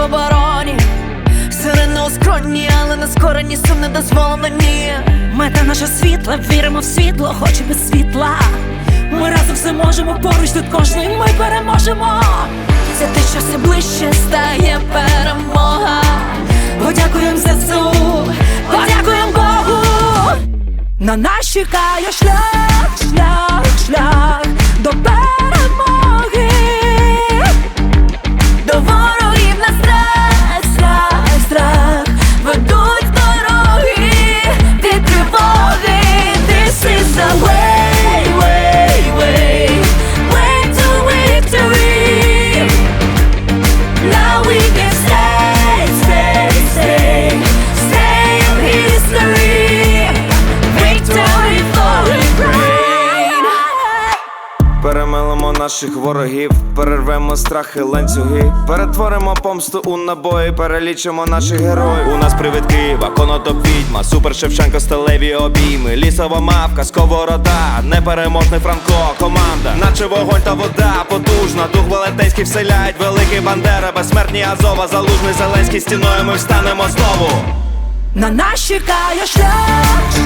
в обороні. Сирена у але на скорені сум не дозволено ні. Мета наша світла, віримо в світло, хоч без світла. Ми разом все можемо, поруч тут кожний ми переможемо. Це те, що все ближче стає перемога. Подякуємо ЗСУ, подякуємо Богу. На нас чекає шлях, наших ворогів, перервемо страхи ланцюги, перетворимо помсту у набої, перелічимо наших героїв. У нас привид Києва, конотоп відьма, супер Шевченко, сталеві обійми, лісова мавка, сковорода, непереможний Франко, команда, наче вогонь та вода, потужна, дух велетенський вселяють, великий бандера, безсмертні Азова, залужний Зеленський. Стіною ми встанемо знову. На нас чекає шлях,